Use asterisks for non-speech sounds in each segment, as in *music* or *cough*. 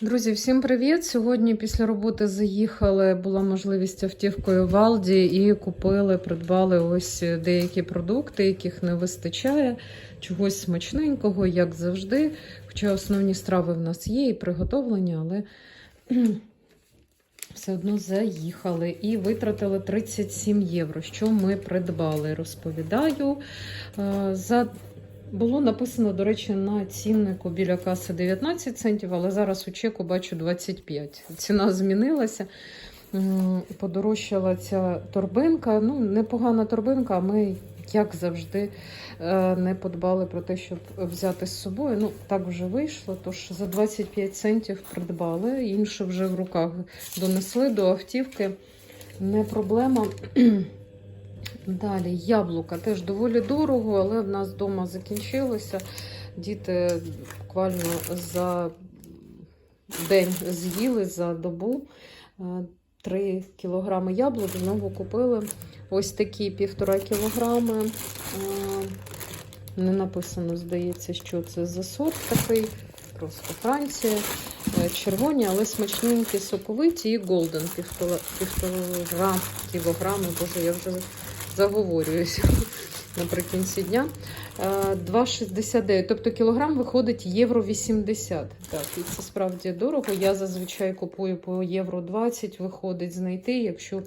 Друзі, всім привіт! Сьогодні після роботи заїхали, була можливість автівкою в і купили, придбали ось деякі продукти, яких не вистачає, чогось смачненького, як завжди. Хоча основні страви в нас є і приготовлені, але *clears throat* все одно заїхали і витратили 37 євро. Що ми придбали? Розповідаю. Е, За було написано, до речі, на ціннику біля каси 19 центів, але зараз у чеку бачу 25. Ціна змінилася. Подорожчала ця торбинка. Ну, непогана торбинка, а ми, як завжди, е, не подбали про те, щоб взяти з собою. Ну, так вже вийшло. Тож за 25 центів придбали, інше вже в руках донесли до автівки. Не проблема. *clears throat* Далі яблука теж доволі дорого, але в нас вдома закінчилося. Діти буквально за день з'їли за добу 3 кілограми яблук. Знову купили ось такі півтора кілограми. Е, Не написано, здається, що це за сорт такий. Просто Франція. Е, Червоні, але смачненькі, соковиті і голден півтора кілограми. Боже, я вже заговорююся *laughs* наприкінці дня. Е, 2,69. Тобто кілограм виходить євро 80. Так, і це справді дорого. Я зазвичай купую по євро 20, виходить знайти. Якщо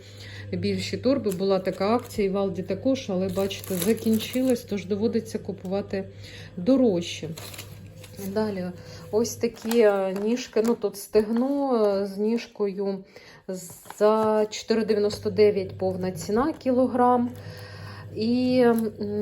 більші торби, була така акція, і в Алді також, але бачите, закінчилась, тож доводиться купувати дорожче. Далі, ось такі е, ніжки. Ну тут стегно е, з ніжкою за 4,99 повна ціна кілограм. І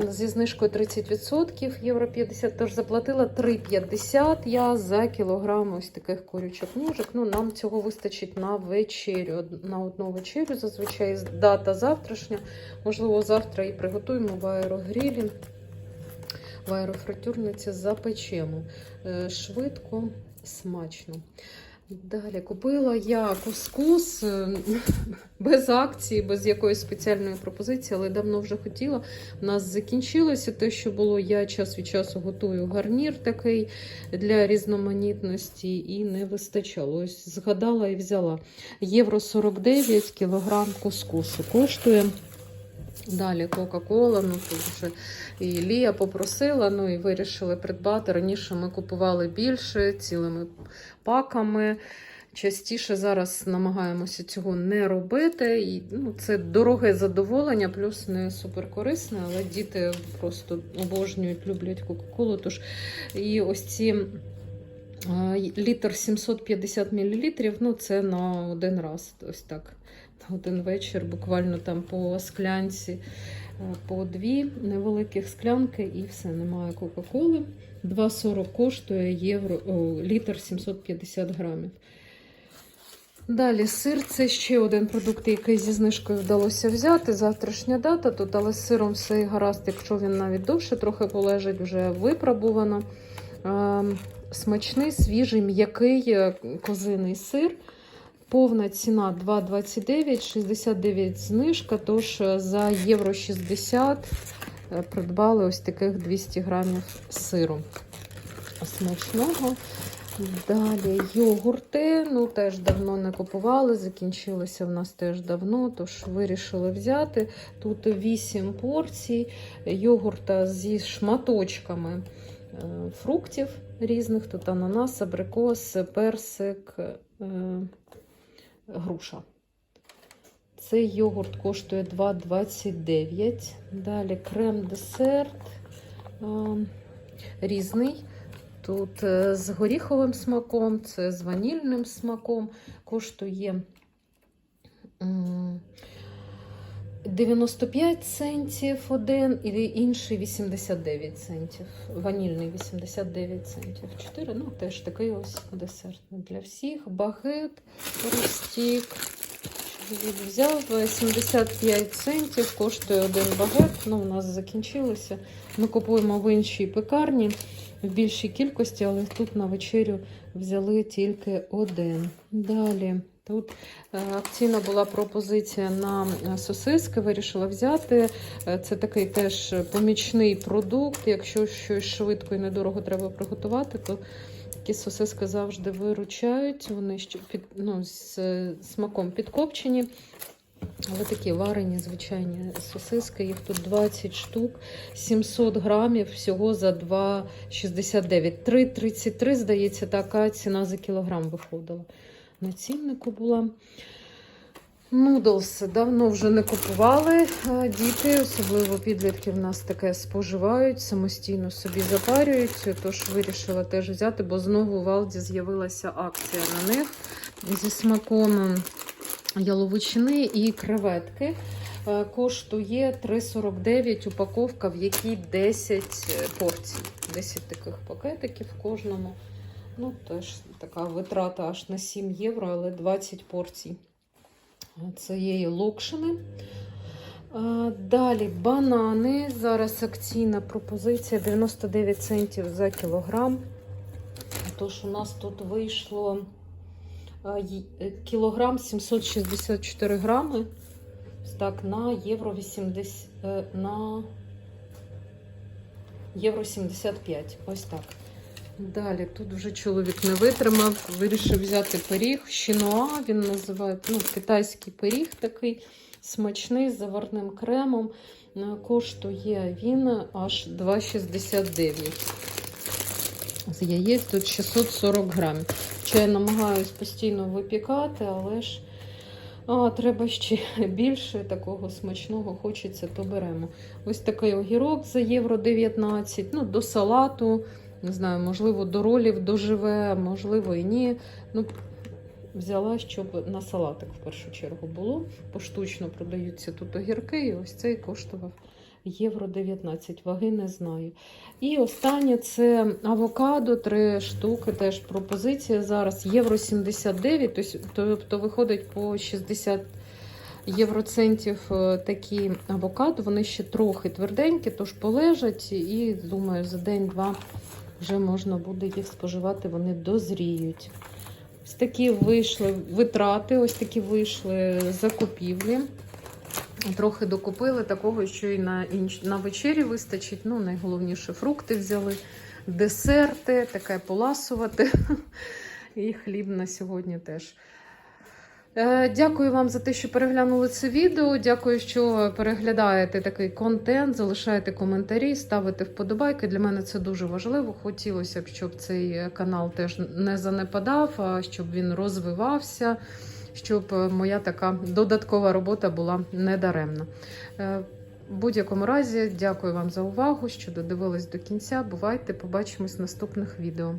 зі знижкою 30% євро 50, тож заплатила 3,50 я за кілограм ось таких курячих ножик. Ну, нам цього вистачить на вечерю, на одну вечерю. Зазвичай дата завтрашня. Можливо, завтра і приготуємо в аерогрілі. В аерофритюрниці запечемо. Е, Швидко, смачно. Далі купила я кускус е, без акції, без якоїсь спеціальної пропозиції, але давно вже хотіла. У нас закінчилося те, що було. Я час від часу готую гарнір такий для різноманітності і не вистачало. Ось згадала і взяла. Євро 49 кілограм кускусу коштує. Далі Кока-Кола, ну тут вже і Лія попросила, ну і вирішили придбати. Раніше ми купували більше цілими паками. Частіше зараз намагаємося цього не робити. І, ну, це дороге задоволення, плюс не суперкорисне, але діти просто обожнюють, люблять Кока-Колу. Тож і ось ці літр 750 мл, ну це на один раз. Ось так. На один вечір, буквально там по склянці, е, по дві невеликих склянки, і все, немає Кока-Коли. 2,40 коштує євро, о, літр 750 грамів. Далі сир це ще один продукт, який зі знижкою вдалося взяти. Завтрашня дата тут, але з сиром все гаразд, якщо він навіть довше трохи полежить, вже випробувано. Смачний, свіжий, м'який е, козиний сир. Повна ціна 2,29, 69 знижка, тож е, за євро 60 е, придбали ось таких 200 грамів сиру. Смачного. Далі йогурти. Ну, теж давно не купували, закінчилися в нас теж давно, тож вирішили взяти. Тут 8 порцій йогурта зі шматочками фруктів різних. Тут ананас, абрикос, персик, е, груша. Цей йогурт коштує 2,29. Далі крем-десерт е, різний. Тут е, з горіховим смаком, це з ванільним смаком. Коштує 95 центів один, і інший 89 центів. Ванільний 89 центів. 4, ну теж такий ось десерт для всіх. Багет, ростік. Взяв 75 центів, коштує один багет. Ну, у нас закінчилося. Ми купуємо в іншій пекарні в більшій кількості, але тут на вечерю взяли тільки один. Далі. Тут е, акційна була пропозиція на е, сосиски, вирішила взяти. Е, Це такий теж помічний продукт. Якщо щось швидко і недорого треба приготувати, то сосиски. Сосиски завжди виручають. Вони ще під, ну, з смаком підкопчені. Але такі варені, звичайні сосиски. Їх тут 20 штук, 700 грамів всього за 2,69. 3,33, здається, така ціна за кілограм виходила. На була. Нудлс давно вже не купували. Діти, особливо підлітки, в нас таке споживають, самостійно собі запарюють. Тож вирішила теж взяти, бо знову в Алді з'явилася акція на них зі смаком яловичини і креветки. Е, Коштує 3,49 упаковка, в якій 10 порцій. 10 таких пакетиків в кожному. Ну, теж така витрата аж на 7 євро, але 20 порцій цієї локшини. Далі банани. Зараз акційна пропозиція 99 центів за кілограм. Тож у нас тут вийшло е, кілограм 764 грами. Так, на євро 80, е, на євро 75. Ось так. Далі тут вже чоловік не витримав, вирішив взяти пиріг. Щінуа він називає ну, китайський пиріг такий смачний з заварним кремом. Коштує він аж 2,69. З яєць тут 640 грамів. Що я намагаюсь постійно випікати, але ж а, треба ще більше такого смачного хочеться, то беремо. Ось такий огірок за євро 19. Ну, до салату. Не знаю, можливо, до ролів доживе, можливо, і ні. Ну, взяла, щоб на салатик в першу чергу було. Поштучно продаються тут огірки, і ось цей коштував євро 19. Ваги не знаю. І останнє це авокадо, три штуки, теж пропозиція зараз. Євро 79, тобто- виходить по 60 євроцентів е, такі авокадо. Вони ще трохи тверденькі, тож полежать, і думаю, за день-два вже можна буде їх споживати, вони дозріють. Ось такі вийшли витрати, ось такі вийшли закупівлі. Трохи докупили такого, що і на, інш... на вечері вистачить. Ну, найголовніше фрукти взяли, десерти, таке поласувати. *laughs* І хліб на сьогодні теж. Е, Дякую вам за те, що переглянули це відео. Дякую, що переглядаєте такий контент, залишаєте коментарі, ставите вподобайки. Для мене це дуже важливо. Хотілося б, щоб цей канал теж не занепадав, а щоб він розвивався, щоб моя така додаткова робота була недаремна. Е, В будь-якому разі, дякую вам за увагу, що додивились до кінця. Бувайте, побачимось в наступних відео.